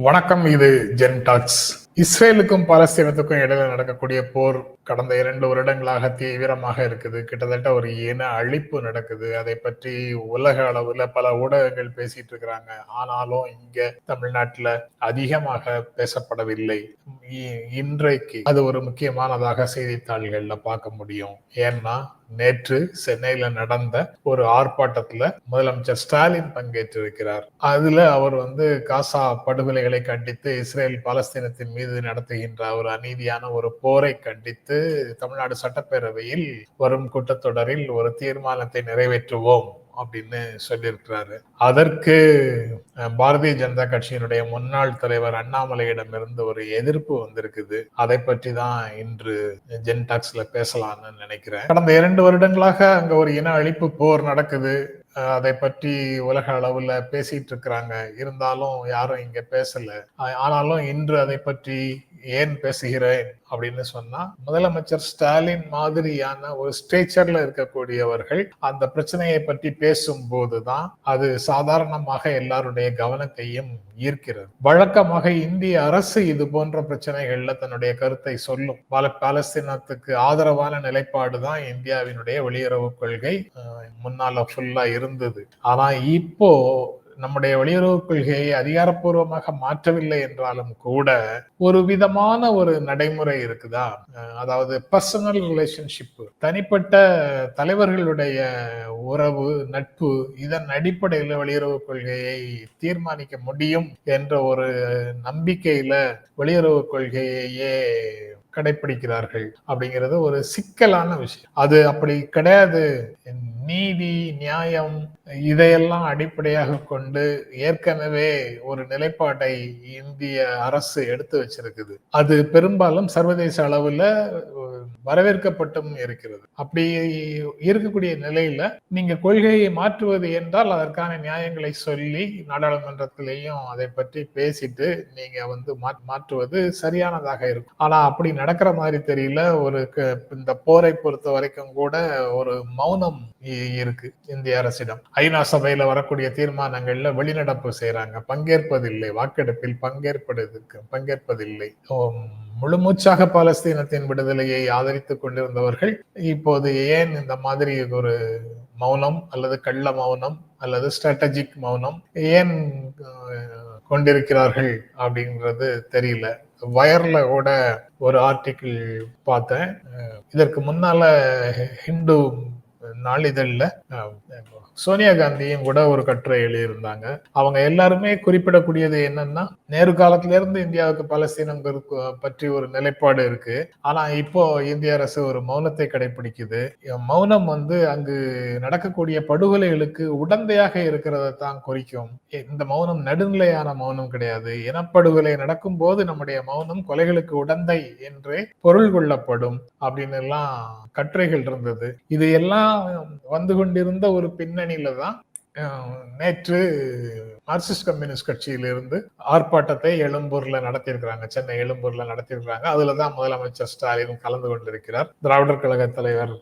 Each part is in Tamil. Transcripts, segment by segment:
வணக்கம் இது ஜென் டாக்ஸ். இஸ்ரேலுக்கும் பாலஸ்தீனத்துக்கும் இடையில நடக்கக்கூடிய போர் கடந்த இரண்டு வருடங்களாக தீவிரமாக இருக்குது. கிட்டத்தட்ட ஒரு இன அழிப்பு நடக்குது. அதை பற்றி உலக அளவுல பல ஊடகங்கள் பேசிட்டு இருக்கிறாங்க. ஆனாலும் இங்க தமிழ்நாட்டுல அதிகமாக பேசப்படவில்லை. இ- இன்றைக்கு அது ஒரு முக்கியமானதாக செய்தித்தாள்கள்ல பார்க்க முடியும். ஏன்னா நேற்று சென்னையில நடந்த ஒரு ஆர்ப்பாட்டத்துல முதலமைச்சர் ஸ்டாலின் பங்கேற்றிருக்கிறார். அதுல அவர் வந்து காசா படுகொலைகளை கண்டித்து இஸ்ரேல் பாலஸ்தீனத்தின் மீது நடத்துகின்ற ஒரு அநீதியான ஒரு போரை கண்டித்து தமிழ்நாடு சட்டப்பேரவையில் வரும் கூட்டத்தொடரில் ஒரு தீர்மானத்தை நிறைவேற்றுவோம். அப்படின்னு சொல்லியிருக்கிறாரு. அதற்கு பாரதிய ஜனதா கட்சியினுடைய முன்னாள் தலைவர் அண்ணாமலையிடமிருந்து ஒரு எதிர்ப்பு வந்திருக்குது. அதை பற்றி தான் இன்று ஜென்டாக்ஸ்ல பேசலாம்னு நினைக்கிறேன். கடந்த இரண்டு வருடங்களாக அங்க ஒரு இன அழிப்பு போர் நடக்குது. அதை பற்றி உலக அளவுல பேசிட்டு இருக்கிறாங்க. இருந்தாலும் யாரும் இங்க பேசல. ஆனாலும் இன்று அதை பற்றி ஏன் பேசுகிறேன் அப்படின்னு சொன்னா முதலமைச்சர் ஸ்டாலின் மாதிரியான ஒரு ஸ்டேச்சர்ல இருக்கக்கூடியவர்கள் அந்த பிரச்சனையை பற்றி பேசும்போதுதான் அது சாதாரணமாக எல்லாருடைய கவனத்தையும் ஈர்க்கிறது. வழக்கமாக இந்திய அரசு இது போன்ற பிரச்சனைகள்ல தன்னுடைய கருத்தை சொல்லும். பால பாலஸ்தீனத்துக்கு ஆதரவான நிலைப்பாடு தான் இந்தியாவினுடைய வெளியுறவு கொள்கை முன்னால ஃபுல்லா இருந்தது. ஆனா இப்போ நம்முடைய வெளியுறவு கொள்கையை அதிகாரப்பூர்வமாக மாற்றவில்லை என்றாலும் கூட ஒரு விதமான ஒரு நடைமுறை இருக்குதா? அதாவது பர்சனல் ரிலேஷன்ஷிப் தனிப்பட்ட தலைவர்களுடைய உறவு நட்பு இதன் அடிப்படையில் வெளியுறவு கொள்கையை தீர்மானிக்க முடியும் என்ற ஒரு நம்பிக்கையில வெளியுறவு கொள்கையையே கடைபிடிக்கிறார்கள் அப்படிங்கிறது ஒரு சிக்கலான விஷயம். அது அப்படி கிடையாது நீதி நியாயம் இதையெல்லாம் அடிப்படையாக கொண்டு ஏற்கனவே ஒரு நிலைப்பாட்டை இந்திய அரசு எடுத்து வச்சிருக்குது. அது பெரும்பாலும் சர்வதேச அளவுல வரவேற்கப்பட்டும் இருக்கிறது. அப்படி இருக்கக்கூடிய நிலையில நீங்க கொள்கையை மாற்றுவது என்றால் அதற்கான நியாயங்களை சொல்லி நாடாளுமன்றத்திலேயும் அதை பற்றி பேசிட்டு நீங்க வந்து மா- மாற்றுவது சரியானதாக இருக்கும். ஆனா அப்படி நடக்கிற மாதிரி தெரியல. ஒரு க- இந்த போரை பொறுத்த வரைக்கும் கூட ஒரு மௌனம் இருக்கு இந்திய அரசிடம். ஐநா சபையில வரக்கூடிய தீர்மானங்கள்ல வெளிநடப்பு செய்யறாங்க பங்கேற்பதில்லை. வாக்கெடுப்பில் பங்கேற்பதற்கு பங்கேற்பதில்லை. முழுமூச்சாக பாலஸ்தீனத்தின் விடுதலையை ஆதரித்துக் கொண்டிருந்தவர்கள் இப்போது ஏன் இந்த மாதிரி ஒரு மௌனம் அல்லது கள்ள மௌனம் அல்லது ஸ்ட்ராட்டஜிக் மௌனம் ஏன் கொண்டிருக்கிறார்கள் அப்படிங்கிறது தெரியல. வயர்ல கூட ஒரு ஆர்டிக்கிள் பார்த்தேன். இதற்கு முன்னால ஹிந்து நாளிதழ்ல சோனியா காந்தியும் கூட ஒரு கட்டுரை எழுதியிருந்தாங்க. அவங்க எல்லாருமே குறிப்பிடக்கூடியது என்னன்னா நேரு காலத்துல இருந்து இந்தியாவுக்கு பலஸ்தீனம் பற்றி ஒரு நிலைப்பாடு இருக்கு. ஆனா இப்போ இந்திய அரசு ஒரு மௌனத்தை கடைபிடிக்குது மௌனம் வந்து அங்கு நடக்கக்கூடிய படுகொலைகளுக்கு உடந்தையாக இருக்கிறத தான் குறிக்கும். இந்த மௌனம் நடுநிலையான மௌனம் கிடையாது. இனப்படுகொலை நடக்கும் போது நம்முடைய மௌனம் கொலைகளுக்கு உடந்தை என்றே பொருள் கொள்ளப்படும் அப்படின்னு எல்லாம் கட்டுரைகள் இருந்தது. இது எல்லாம் வந்து கொண்டிருந்த ஒரு பின்னணியில தான் நேற்று மார்க்சிஸ்ட் கம்யூனிஸ்ட் கட்சியிலிருந்து ஆர்ப்பாட்டத்தை எழும்பூர்ல நடத்தியிருக்கிறாங்க சென்னை எழும்பூர்ல நடத்தியிருக்கிறாங்க. அதுலதான் முதலமைச்சர் ஸ்டாலின் கலந்து கொண்டிருக்கிறார். திராவிடர் கழக தலைவர்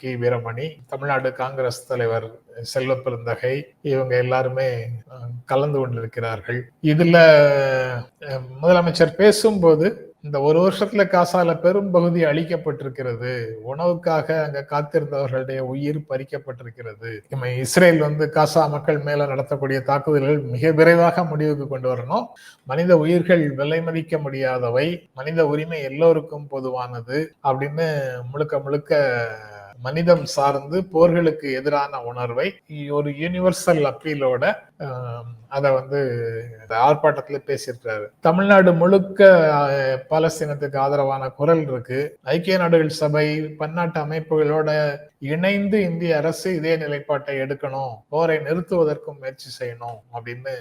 கி. வீரமணி தமிழ்நாடு காங்கிரஸ் தலைவர் செல்வ பெருந்தகை இவங்க எல்லாருமே கலந்து கொண்டிருக்கிறார்கள். இதுல முதலமைச்சர் பேசும்போது இந்த ஒரு வருஷத்துல காசால பெரும் பகுதி அழிக்கப்பட்டிருக்கிறது. உணவுக்காக அங்க காத்திருந்தவர்களுடைய உயிர் பறிக்கப்பட்டிருக்கிறது. இஸ்ரேல் வந்து காசா மக்கள் மேல நடத்தக்கூடிய தாக்குதல்கள் மிக விரைவாக முடிவுக்கு கொண்டு வரணும். மனித உயிர்கள் விலை மதிக்க முடியாதவை. மனித உரிமை எல்லோருக்கும் பொதுவானது அப்படின்னு முழுக்க முழுக்க மனிதம் சார்ந்து போர்களுக்கு எதிரான உணர்வை ஒரு யூனிவர்சல் அப்பீலோட அதை வந்து இந்த ஆர்ப்பாட்டத்துல பேசியிருக்கிறாரு. தமிழ்நாடு முழுக்க பாலஸ்தீனத்துக்கு ஆதரவான குரல் இருக்கு. ஐக்கிய நாடுகள் சபை பன்னாட்டு அமைப்புகளோட இணைந்து இந்திய அரசு இதே நிலைப்பாட்டை எடுக்கணும் போரை நிறுத்துவதற்கும் முயற்சி செய்யணும் அப்படின்னு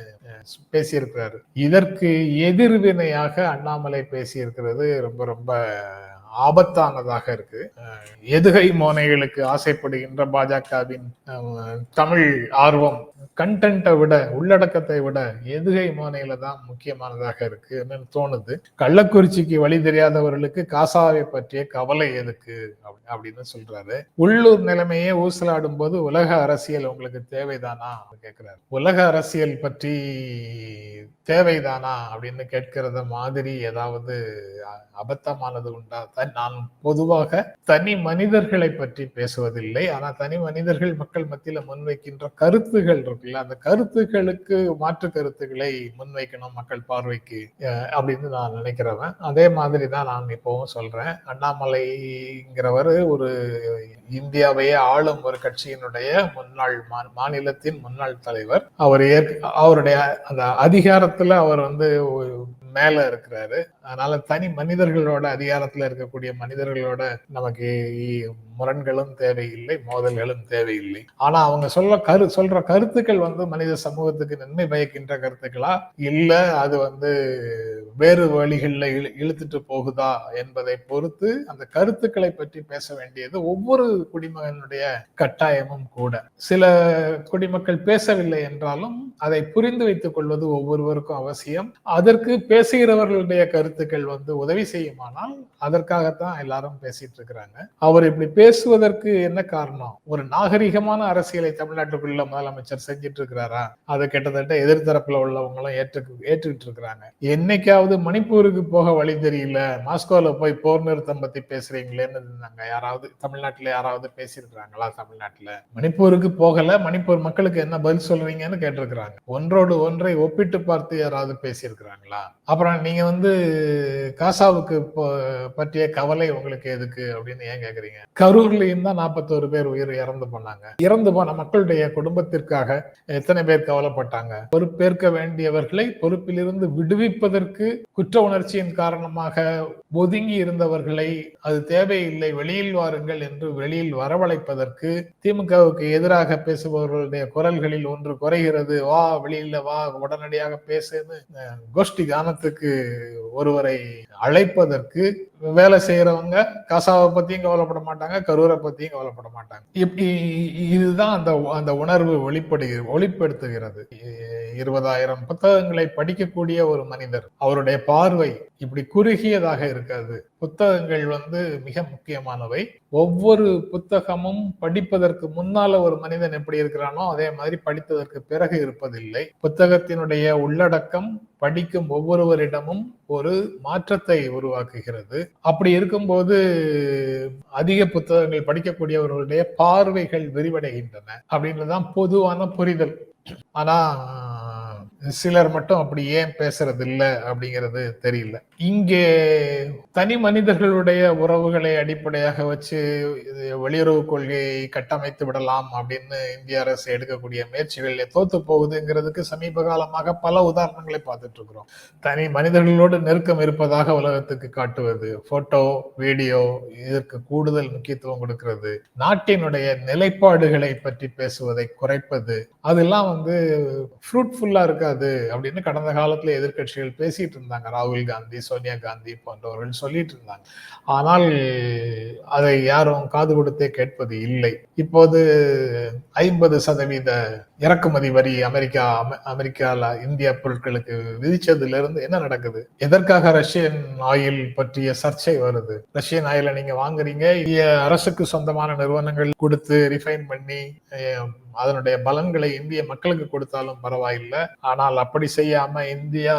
பேசியிருக்கிறாரு. இதற்கு எதிர்வினையாக அண்ணாமலை பேசியிருக்கிறது ரொம்ப ரொம்ப ஆபத்தானதாக இருக்கு. எதுகை மோனைகளுக்கு ஆசைப்படுகின்ற பாஜகவின் தமிழ் ஆர்வம் கண்டென்ட்டை விட உள்ளடக்கத்தை விட எதுகை மாநில தான் முக்கியமானதாக இருக்குன்னு தோணுது. கள்ளக்குறிச்சிக்கு வழி தெரியாதவர்களுக்கு காசாவை பற்றிய கவலை எதுக்கு? அப்படி- அப்படின்னு சொல்றாரு. உள்ளூர் நிலைமையே ஊசலாடும் போது உலக அரசியல் உங்களுக்கு தேவைதானா? கேட்கிறாரு உலக அரசியல் பற்றி தேவைதானா? அப்படின்னு கேட்கிறத மாதிரி ஏதாவது அ- அபத்தமானது உண்டா? நான் பொதுவாக தனி மனிதர்களை பற்றி பேசுவதில்லை. ஆனா தனி மனிதர்கள் மக்கள் மத்தியில முன்வைக்கின்ற கருத்துகள் இருக்குல்ல அந்த கருத்துகளுக்கு மாற்று கருத்துக்களை முன்வைக்கணும் மக்கள் பார்வைக்கு அப்படின்னு நான் நினைக்கிறவன். அதே மாதிரி தான் நான் இப்பவும் சொல்றேன். அண்ணாமலைங்கிறவர் ஒரு இந்தியாவையே ஆளும் ஒரு கட்சியினுடைய முன்னாள் மா- மாநிலத்தின் முன்னாள் தலைவர். அவர் அவருடைய அந்த அதிகாரத்துல அவர் வந்து மேல இருக்கிறாரு. அதனால தனி மனிதர்களோட அதிகாரத்துல இருக்கக்கூடிய மனிதர்களோட நமக்கு முரண்களும் தேவையில்லை மோதல்களும் தேவையில்லை. ஆனா அவங்க சொல்ல கரு சொல்ற கருத்துக்கள் வந்து மனித சமூகத்துக்கு நன்மை பயக்கின்ற கருத்துக்களா? இல்ல அது வந்து வேறு வழிகளில் இழு இழுத்துட்டு போகுதா என்பதை பொறுத்து அந்த கருத்துக்களை பற்றி பேச வேண்டியது ஒவ்வொரு குடிமகனுடைய கட்டாயமும் கூட. சில குடிமக்கள் பேசவில்லை என்றாலும் அதை புரிந்து வைத்துக் கொள்வது ஒவ்வொருவருக்கும் அவசியம். அதற்கு பேசுகிறவர்களுடைய கருத்துக்கள் வந்து உதவி செய்யுமானால் அதற்காகத்தான் எல்லாரும் பேசிட்டு இருக்கிறாங்க. அவர் இப்படி பேசுவதற்கு என்ன காரணம்? ஒரு நாகரிகமான அரசியலை தமிழ்நாட்டுக்குள்ள முதலமைச்சர் செஞ்சிட்டு இருக்கிறாரா அதை கிட்டத்தட்ட எதிர்த்தரப்புல உள்ளவங்களும் ஏற்று ஏற்றுக்கிட்டு இருக்கிறாங்க என்னைக்காவது மணிப்பூருக்கு போக வழி தெரியல மாஸ்கோல போய் போர் நிறுத்தம் பத்தி பேசுறீங்களேன்னு இருந்தாங்க. யாராவது தமிழ்நாட்டுல யாராவது பேசியிருக்கிறாங்களா தமிழ்நாட்டுல? மணிப்பூருக்கு போகல மணிப்பூர் மக்களுக்கு என்ன பதில் சொல்றீங்கன்னு கேட்டிருக்கிறாங்க. ஒன்றோடு ஒன்றை ஒப்பிட்டு பார்த்து யாராவது பேசியிருக்கிறாங்களா? அப்புறம் நீங்க வந்து காசாவுக்கு பற்றிய கவலை உங்களுக்கு எதுக்கு அப்படின்னு ஏன் கேக்குறீங்க? கரூர்லயும் தான் நாற்பத்தோரு பேர் உயிர் இறந்து போனாங்க. இறந்து போன மக்களுடைய குடும்பத்திற்காக எத்தனை பேர் கவலைப்பட்டாங்க? பொறுப்பேற்க வேண்டியவர்களை பொறுப்பிலிருந்து விடுவிப்பதற்கு குற்ற உணர்ச்சியின் காரணமாக ஒதுங்கி இருந்தவர்களை அது தேவையில்லை வெளியில் வாருங்கள் என்று வெளியில் வரவழைப்பதற்கு திமுகவுக்கு எதிராக பேசுபவர்களுடைய குரல்களில் ஒன்று குறைகிறது. வா வெளியில வா உடனடியாக பேசுன்னு கோஷ்டி கானத்துக்கு ஒருவரை அழைப்பதற்கு வேலை செய்யறவங்க காசாவை பத்தியும் கவலைப்பட மாட்டாங்க கரூரை பத்தியும் கவலைப்பட மாட்டாங்க. இப்படி இதுதான் அந்த அந்த உணர்வு வெளிப்படுகிறது வெளிப்படுத்துகிறது. இருபதாயிரம் புத்தகங்களை படிக்கக்கூடிய ஒரு மனிதர். அவருடைய பார்வை இப்படி குறுகியதாக இருக்காது. புத்தகங்கள் வந்து மிக முக்கியமானவை. ஒவ்வொரு புத்தகமும் படிப்பதற்கு முன்னால ஒரு மனிதன் எப்படி இருக்கிறானோ அதே மாதிரி படித்ததற்கு பிறகு இருப்பதில்லை. புத்தகத்தினுடைய உள்ளடக்கம் படிக்கும் ஒவ்வொருவரிடமும் ஒரு மாற்றத்தை உருவாக்குகிறது. அப்படி இருக்கும்போது அதிக புத்தகங்கள் படிக்கக்கூடியவர்களுடைய பார்வைகள் விரிவடைகின்றன. அப்படின்றதுதான் பொதுவான புரிதல். ஆனா சிலர் மட்டும் அப்படி ஏன் பேசுறது இல்லை அப்படிங்கிறது தெரியல. இங்கே தனி மனிதர்களுடைய உறவுகளை அடிப்படையாக வச்சு இது வெளியுறவு கொள்கையை கட்டமைத்து விடலாம் அப்படின்னு இந்திய அரசு எடுக்கக்கூடிய முயற்சிகள் தோத்து போகுதுங்கிறதுக்கு சமீப காலமாக பல உதாரணங்களை பார்த்துட்டு இருக்கிறோம். தனி மனிதர்களோடு நெருக்கம் இருப்பதாக உலகத்துக்கு காட்டுவது போட்டோ வீடியோ இதற்கு கூடுதல் முக்கியத்துவம் கொடுக்கிறது. நாட்டினுடைய நிலைப்பாடுகளை பற்றி பேசுவதை குறைப்பது அதெல்லாம் வந்து ஃப்ரூட்ஃபுல்லா இருக்காது அப்படின்னு கடந்த காலத்துல எதிர்க்கட்சிகள் பேசிட்டு இருந்தாங்க. ராகுல் காந்தி சோனியா காந்தி போன்றவர்கள் சொல்லிட்டு இருந்தாங்க. ஆனால் அதை யாரும் காது கொடுத்தே கேட்பது இல்லை. இப்போது ஐம்பது சதவீத இறக்குமதி வரி அமெரிக்கா அமெரிக்கால இந்திய பொருட்களுக்கு விதிச்சதுல இருந்து என்ன நடக்குது? எதற்காக ரஷ்யன் ஆயில் பற்றிய சர்ச்சை வருது? ரஷ்யன் ஆயிலை நீங்க வாங்குறீங்க இந்திய அரசுக்கு சொந்தமான நிறுவனங்கள் கொடுத்து ரிஃபைன் பண்ணி அதனுடைய பலன்களை இந்திய மக்களுக்கு கொடுத்தாலும் பரவாயில்லை. ஆனால் அப்படி செய்யாம இந்தியா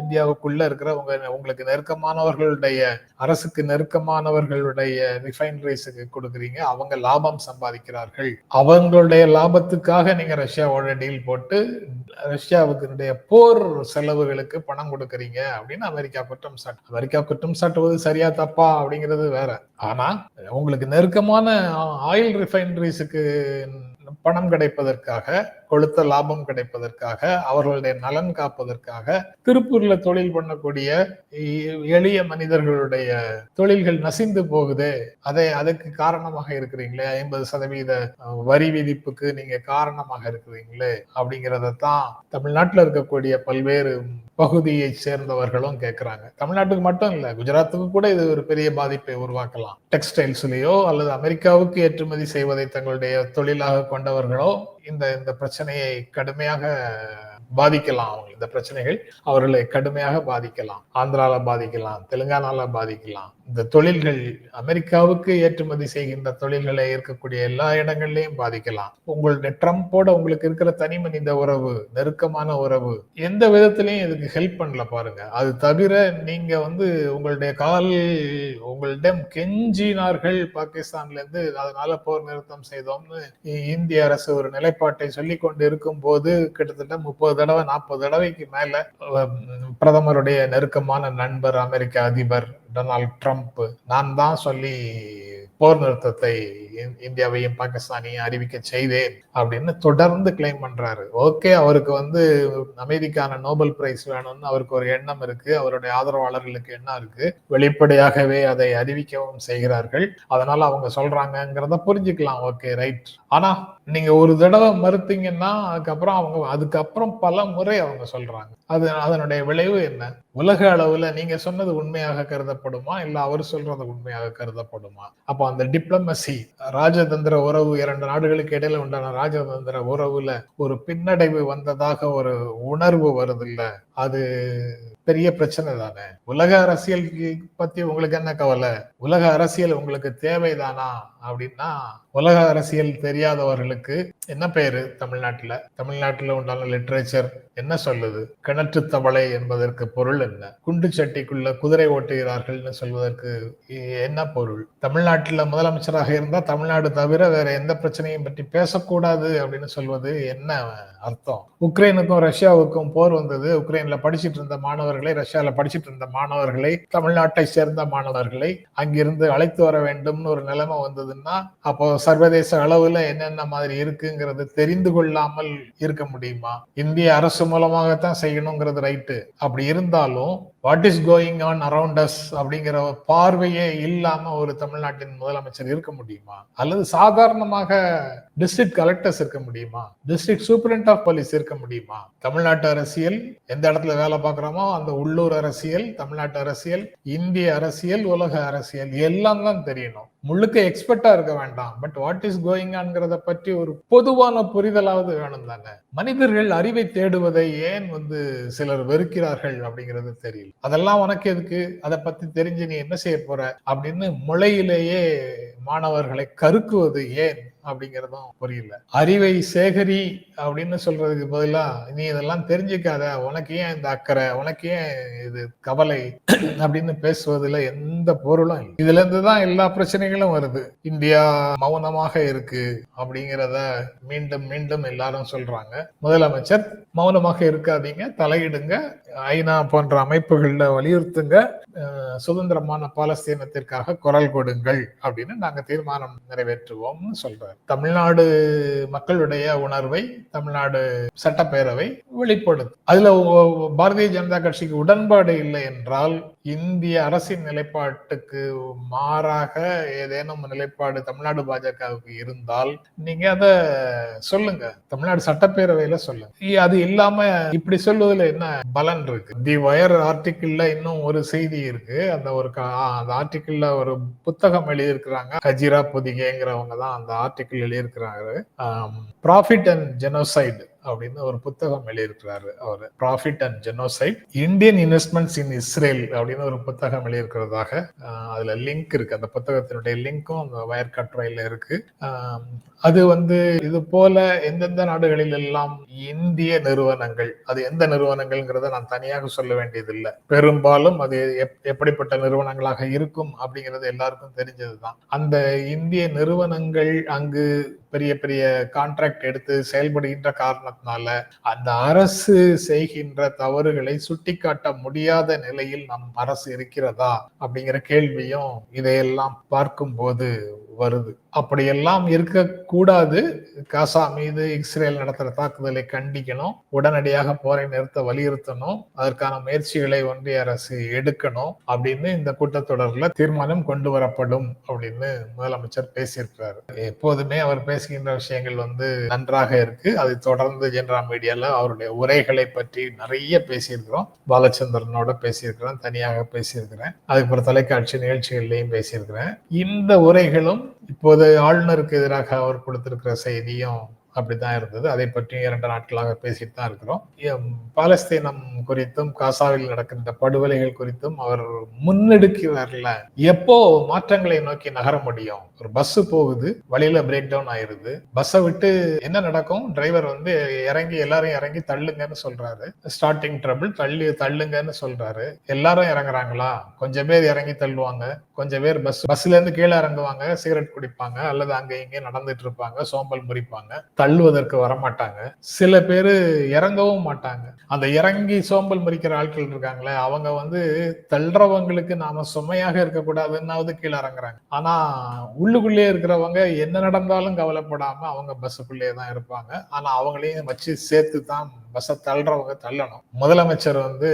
இந்தியாவுக்குள்ள இருக்கிற உங்க உங்களுக்கு நெருக்கமானவர்களுடைய அரசுக்கு நெருக்கமானவர்களுடைய ரிஃபைனரிஸுக்கு கொடுக்குறீங்க அவங்க லாபம் சம்பாதிக்கிறார்கள். அவங்களுடைய லாபத்துக்காக நீங்க ரஷ்யாவோட டீல் போட்டு ரஷ்யாவுக்கு போர் செலவுகளுக்கு பணம் கொடுக்குறீங்க அப்படின்னு அமெரிக்கா குற்றம் சாட்டு அமெரிக்கா குற்றம் சாட்டுவது சரியா தப்பா அப்படிங்கிறது வேற. ஆனா உங்களுக்கு நெருக்கமான ஆயில் ரிஃபைனரிஸுக்கு பணம் கிடைப்பதற்காக கொளுத்த லாபம் கிடைப்பதற்காக அவர்களுடைய நலன் காப்பதற்காக திருப்பூர்ல தொழில் பண்ணக்கூடிய எளிய மனிதர்களுடைய தொழில்கள் நசிந்து போகுது. அதை அதுக்கு காரணமாக இருக்கிறீங்களே? ஐம்பது சதவீத வரி விதிப்புக்கு நீங்க காரணமாக இருக்கிறீங்களே? அப்படிங்கிறத தான் தமிழ்நாட்டில் இருக்கக்கூடிய பல்வேறு பகுதியை சேர்ந்தவர்களும் கேட்கிறாங்க தமிழ்நாட்டுக்கு மட்டும் இல்ல குஜராத்துக்கு கூட இது ஒரு பெரிய பாதிப்பை உருவாக்கலாம். டெக்ஸ்டைல்ஸ்லயோ அல்லது அமெரிக்காவுக்கு ஏற்றுமதி செய்வதை தங்களுடைய தொழிலாக கொண்டவர்களோ இந்த இந்த பிரச்சனையை கடுமையாக பாதிக்கலாம். அவங்க இந்த பிரச்சனைகள் அவர்களை கடுமையாக பாதிக்கலாம். ஆந்திரால பாதிக்கலாம் தெலுங்கானால பாதிக்கலாம். இந்த தொழில்கள் அமெரிக்காவுக்கு ஏற்றுமதி செய்கின்ற தொழில்களை இருக்கக்கூடிய எல்லா இடங்கள்லையும் பாதிக்கலாம். உங்களுடைய ட்ரம்ப்போட உங்களுக்கு இருக்கிற தனி மனித உறவு நெருக்கமான உறவு எந்த விதத்திலையும் இதுக்கு ஹெல்ப் பண்ணல பாருங்க. அது தவிர நீங்க வந்து உங்களுடைய கால் உங்களிடம் கெஞ்சினார்கள் பாகிஸ்தான்ல இருந்து அதனால போர் நிறுத்தம் செய்தோம்னு இந்திய அரசு ஒரு நிலைப்பாட்டை சொல்லி கொண்டு இருக்கும் போது கிட்டத்தட்ட முப்பது தடவை நாற்பது தடவைக்கு மேல பிரதமருடைய நெருக்கமான நண்பர் அமெரிக்க அதிபர் டொனால்ட் ட்ரம்ப். நான் தான் சொல்லி போர் நிறுத்தத்தை இந்தியாவையும் பாகிஸ்தானையும் அறிவிக்க செய்தேன் அப்படின்னு தொடர்ந்து கிளைம் பண்றாரு. ஓகே அவருக்கு வந்து அமைதிக்கான நோபல் பிரைஸ் வேணும்னு அவருக்கு ஒரு எண்ணம் இருக்கு. அவருடைய ஆதரவாளர்களுக்கு எண்ணம் இருக்கு. வெளிப்படையாகவே அதை அறிவிக்கவும் செய்கிறார்கள். அதனால அவங்க சொல்றாங்கிறத புரிஞ்சுக்கலாம். ஓகே ரைட் ஆனா நீங்க ஒரு தடவை மறுத்தீங்கன்னா அதுக்கப்புறம் அவங்க அதுக்கப்புறம் பல முறை அவங்க சொல்றாங்க. அது அதனுடைய விளைவு என்ன? உலக அளவுல நீங்க சொன்னது உண்மையாக கருதப்படுமா? இல்ல அவர் சொல்றது உண்மையாக கருதப்படுமா? அப்போ அந்த டிப்ளமசி ராஜதந்திர உறவு இரண்டு நாடுகளுக்கு இடையில உண்டான ராஜதந்திர உறவுல ஒரு பின்னடைவு வந்ததாக ஒரு உணர்வு வருது இல்ல அது பெரிய பிரச்சனை தானே? உலக அரசியல் பத்தி உங்களுக்கு என்ன கவலை? உலக அரசியல் உங்களுக்கு தேவைதானா? அப்படின்னா உலக அரசியல் தெரியாதவர்களுக்கு என்ன பேரு தமிழ்நாட்டுல? தமிழ்நாட்டுல உண்டான லிட்ரேச்சர் என்ன சொல்லுது? கிணற்று தவளை என்பதற்கு பொருள் என்ன? குண்டு சட்டிக்குள்ள குதிரை ஓட்டுகிறார்கள்னு சொல்வதற்கு என்ன பொருள்? தமிழ்நாட்டில் முதலமைச்சராக இருந்தால் தமிழ்நாடு தவிர வேற எந்த பிரச்சனையும் பற்றி பேசக்கூடாது அப்படின்னு சொல்வது என்ன அர்த்தம்? உக்ரைனுக்கும் ரஷ்யாவுக்கும் போர் வந்தது. உக்ரைன்ல படிச்சுட்டு இருந்த மாணவர்களை ரஷ்யால படிச்சுட்டு இருந்த மாணவர்களை தமிழ்நாட்டை சேர்ந்த மாணவர்களை அங்கிருந்து அழைத்து வர வேண்டும்னு ஒரு நிலைமை வந்ததுன்னா அப்போ சர்வதேச அளவுல என்னென்ன மாதிரி இருக்குங்கிறது தெரிந்து கொள்ளாமல் இருக்க முடியுமா? இந்திய அரசும் மூலமாகத்தான் செய்யணுங்கிறது ரைட்டு அப்படி இருந்தாலும் what is going on around us அப்படிங்கிற பார்வையே இல்லாம ஒரு தமிழ்நாட்டின் முதலமைச்சர் இருக்க முடியுமா? அல்லது சாதாரணமாக டிஸ்ட்ரிக்ட் கலெக்டர்ஸ் இருக்க முடியுமா? டிஸ்ட்ரிக்ட் சூப்பரண்ட் ஆஃப் போலீஸ் இருக்க முடியுமா? தமிழ்நாட்டு அரசியல் எந்த இடத்துல வேலை பார்க்குறோமோ அந்த உள்ளூர் அரசியல் தமிழ்நாட்டு அரசியல் இந்திய அரசியல் உலக அரசியல் எல்லாம் தான் தெரியணும். முழுக்க எக்ஸ்பர்ட்டா இருக்க வேண்டாம். பட் வாட் இஸ் கோயிங் ஆன்ங்கிறத பற்றி ஒரு பொதுவான புரிதலாவது வேணும் தானே. மனிதர்கள் அறிவை தேடுவதை ஏன் வந்து சிலர் வெறுக்கிறார்கள் அப்படிங்கிறது தெரியல. அதெல்லாம் உனக்கு எதுக்கு? அதை பத்தி தெரிஞ்சு நீ என்ன செய்ய போற? அப்படின்னு முளையிலேயே மாணவர்களை கருக்குவது ஏன்? அப்படிங்கறதும் புரியல. அறிவை சேகரி அப்படின்னு சொல்றதுக்கு பதிலா நீ இதெல்லாம் தெரிஞ்சுக்காத. உனக்கு ஏன் இந்த அக்கறை? உனக்கு ஏன் இது கவலை? அப்படின்னு பேசுவதுல எந்த பொருளும் இல்லை. இதுல இருந்து தான் எல்லா பிரச்சனைகளும் வருது. இந்தியா மௌனமாக இருக்கு அப்படிங்கிறத மீண்டும் மீண்டும் எல்லாரும் சொல்றாங்க. முதலமைச்சர் மௌனமாக இருக்காதீங்க. தலையிடுங்க. ஐநா போன்ற அமைப்புகள்ல வலியுறுத்துங்க சுதந்திரமான பாலஸ்தீனத்திற்காக குரல் கொடுங்கள் அப்படின்னு நாங்க தீர்மானம் நிறைவேற்றுவோம்னு சொல்றாரு. தமிழ்நாடு மக்களுடைய உணர்வை தமிழ்நாடு சட்டப்பேரவை வெளிப்படுத்து அதுல பாரதிய ஜனதா கட்சிக்கு உடன்பாடு இல்லை என்றால் இந்திய அரசின் நிலைப்பாட்டுக்கு மாறாக ஏதேனும் நிலைப்பாடு தமிழ்நாடு பாஜகவுக்கு இருந்தால் நீங்க அத சொல்லுங்க. தமிழ்நாடு சட்டப்பேரவையில சொல்லுங்க. அது இல்லாம இப்படி சொல்வதில் என்ன பலன் இருக்கு. தி வயர் ஆர்டிக்கிள்ல இன்னும் ஒரு செய்தி இருக்கு. அந்த ஒரு அந்த ஆர்டிக்கிள்ல ஒரு புத்தகம் எழுதியிருக்கிறாங்க. கஜிரா புதிகேங்கிறவங்க தான் அந்த ஆர்டிக்கிள் எழுதியிருக்கிறாங்க ப்ராஃபிட் அண்ட் ஜெனோசைடு அப்படின்னு ஒரு புத்தகம் வெளியிருக்கிறாரு அவர். Profit and genocide Indian investments in Israel அப்படின்னு ஒரு புத்தகம் எழுதியிருக்கிறதாக அதுல லிங்க் இருக்கு. அந்த புத்தகத்தினுடைய லிங்க்கும் அந்த வயர் கட்டுரையில இருக்கு. அது வந்து இது போல எந்தெந்த நாடுகளில் எல்லாம் இந்திய நிறுவனங்கள் அது எந்த நிறுவனங்கள்ங்கிறத நான் தனியாக சொல்ல வேண்டியதில்லை. பெரும்பாலும் அது எப்படிப்பட்ட நிறுவனங்களாக இருக்கும் அப்படிங்கிறது எல்லாருக்கும் தெரிஞ்சதுதான். அந்த இந்திய நிறுவனங்கள் அங்கு பெரிய பெரிய கான்ட்ராக்ட் எடுத்து செயல்படுகின்ற காரணத்தினால அந்த அரசு செய்கின்ற தவறுகளை சுட்டிக்காட்ட முடியாத நிலையில் நம் அரசு இருக்கிறதா அப்படிங்கிற கேள்வியும் இதையெல்லாம் பார்க்கும்போது வருது. அப்படியெல்லாம் இருக்கக்கூடாது. காசா மீது இஸ்ரேல் நடத்துகிற தாக்குதலை கண்டிக்கணும். உடனடியாக போரை நிறுத்த வலியுறுத்தணும். அதற்கான முயற்சிகளை ஒன்றிய அரசு எடுக்கணும் அப்படின்னு இந்த கூட்டத்தொடரில் தீர்மானம் கொண்டு வரப்படும் அப்படின்னு முதலமைச்சர் பேசியிருக்கிறாரு. எப்போதுமே அவர் பேசுகின்ற விஷயங்கள் வந்து நன்றாக இருக்கு. அதை தொடர்ந்து ஜென்ரா மீடியால அவருடைய உரைகளை பற்றி நிறைய பேசியிருக்கிறோம். பாலச்சந்திரனோட பேசியிருக்கிறோம் தனியாக பேசியிருக்கிறேன். அதுக்கப்புறம் தொலைக்காட்சி நிகழ்ச்சிகள்லையும் பேசியிருக்கிறேன். இந்த உரைகளும் இப்போது ஆளுநருக்கு எதிராக அவர் கொடுத்திருக்கிற செய்தியும் அப்படித்தான் இருந்தது. அதை பற்றி இரண்டு நாட்களாக பேசிட்டு தான் இருக்கிறோம். பாலஸ்தீனம் குறித்தும் காசாவில் நடக்கின்ற படுகொலைகள் குறித்தும் அவர் முன்னெடுக்கி வரல. எப்போ மாற்றங்களை நோக்கி நகர முடியும்? ஒரு பஸ் போகுது வழியில பிரேக் டவுன் ஆயிருது. பஸ்ஸை விட்டு என்ன நடக்கும்? டிரைவர் வந்து இறங்கி எல்லாரும் இறங்கி தள்ளுங்கன்னு சொல்றாரு. ஸ்டார்டிங் ட்ரபிள் தள்ளி தள்ளுங்கன்னு சொல்றாரு. எல்லாரும் இறங்குறாங்களா? கொஞ்சம் பேர் இறங்கி தள்ளுவாங்க. கொஞ்சம் பேர் பஸ் பஸ்ல இருந்து கீழே இறங்குவாங்க. சிகரெட் குடிப்பாங்க. அல்லது அங்க இங்கே நடந்துட்டு இருப்பாங்க. சோம்பல் முறிப்பாங்க. தள்ளுவதற்கு வரமாட்டாங்க. சில பேர் இறங்கவும் மாட்டாங்க. அந்த இறங்கி சோம்பல் மறிக்கிற ஆட்கள் இருக்காங்களே அவங்க வந்து தள்ளுறவங்களுக்கு நாம சுமையாக இருக்கக்கூடாதுன்னாவது கீழே இறங்குறாங்க. ஆனா உள்ளுக்குள்ளே இருக்கிறவங்க என்ன நடந்தாலும் கவலைப்படாம அவங்க பஸ்ஸுக்குள்ளேயே தான் இருப்பாங்க. ஆனா அவங்களையும் வச்சு சேர்த்து தான் பஸ்ஸை தள்ளுறவங்க தள்ளணும். முதலமைச்சர் வந்து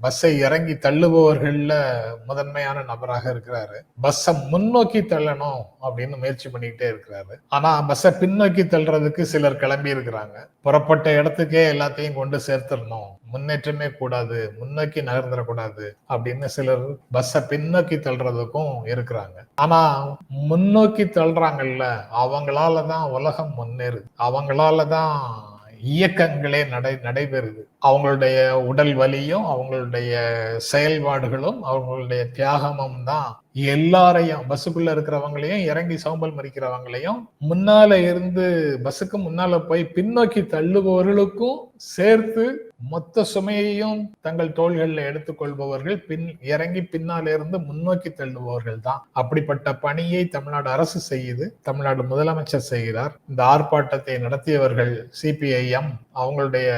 பஸ்ஸை இறங்கி தள்ளுபவர்களில் முதன்மையான நபராக இருக்கிறாரு. பஸ்ஸை முன்னோக்கி தள்ளணும் அப்படின்னு முயற்சி பண்ணிக்கிட்டே இருக்கிறாரு. ஆனா பஸ்ஸை பின்னோக்கி தள்ளுறதுக்கு சிலர் கிளம்பி இருக்கிறாங்க. புறப்பட்ட இடத்துக்கே எல்லாத்தையும் கொண்டு சேர்த்துடணும். முன்னேற்றமே கூடாது முன்னோக்கி நகர்ந்துடக்கூடாது அப்படின்னு சிலர் பஸ்ஸை பின்னோக்கி தள்ளுறதுக்கும் இருக்கிறாங்க. ஆனா முன்னோக்கி தள்ளுறாங்கல்ல அவங்களால தான் உலகம் முன்னேறுது. அவங்களால தான் இயக்கங்களே நடை நடைபெறுது. அவங்களுடைய உடல் வலியும் அவங்களுடைய செயல்பாடுகளும் அவங்களுடைய தியாகமும் தான் எல்லாரையும் பஸ்ஸுக்குள்ள இருக்கிறவங்களையும் இறங்கி சோம்பல் மறிக்கிறவங்களையும் முன்னால இருந்து பஸ்ஸுக்கு முன்னால போய் பின்னோக்கி தள்ளுபவர்களுக்கும் சேர்த்து மொத்த சுமையையும் தங்கள் தோள்களில் எடுத்துக்கொள்பவர்கள் பின் இறங்கி பின்னால இருந்து முன்னோக்கி தள்ளுபவர்கள் தான். அப்படிப்பட்ட பணியை தமிழ்நாடு அரசு செய்யுது தமிழ்நாடு முதலமைச்சர் செய்கிறார். இந்த ஆர்ப்பாட்டத்தை நடத்தியவர்கள் சிபிஐஎம் அவங்களுடைய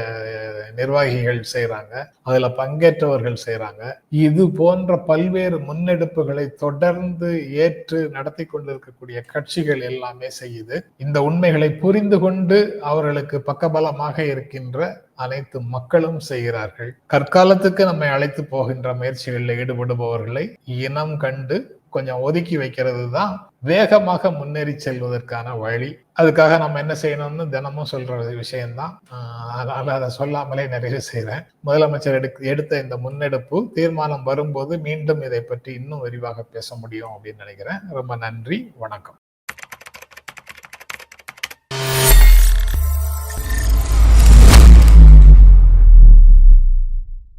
நிர்வாகிகள் செய்கிறாங்க அதில் பங்கேற்றவர்கள் செய்கிறாங்க இது போன்ற பல்வேறு முன்னெடுப்புகளை தொடர்ந்து ஏற்று நடத்தி கொண்டிருக்கக்கூடிய கட்சிகள் எல்லாமே செய்யுது. இந்த உண்மைகளை புரிந்து கொண்டு அவர்களுக்கு பக்கபலமாக இருக்கின்ற அனைத்து மக்களும் செய்கிறார்கள். கற்காலத்துக்கு நம்மை அழைத்து போகின்ற முயற்சிகளில் ஈடுபடுபவர்களை இனம் கண்டு கொஞ்சம் ஒதுக்கி வைக்கிறது தான் வேகமாக முன்னேறி செல்வதற்கான வழி. அதுக்காக நம்ம என்ன செய்யணும்னு தினமும் சொல்ற விஷயம்தான். அதனால அதை சொல்லாமலே நிறைவு செய்கிறேன் முதலமைச்சர் எடுக்க எடுத்த இந்த முன்னெடுப்பு தீர்மானம் வரும்போது மீண்டும் இதை பற்றி இன்னும் விரிவாக பேச முடியும் அப்படின்னு நினைக்கிறேன். ரொம்ப நன்றி. வணக்கம்.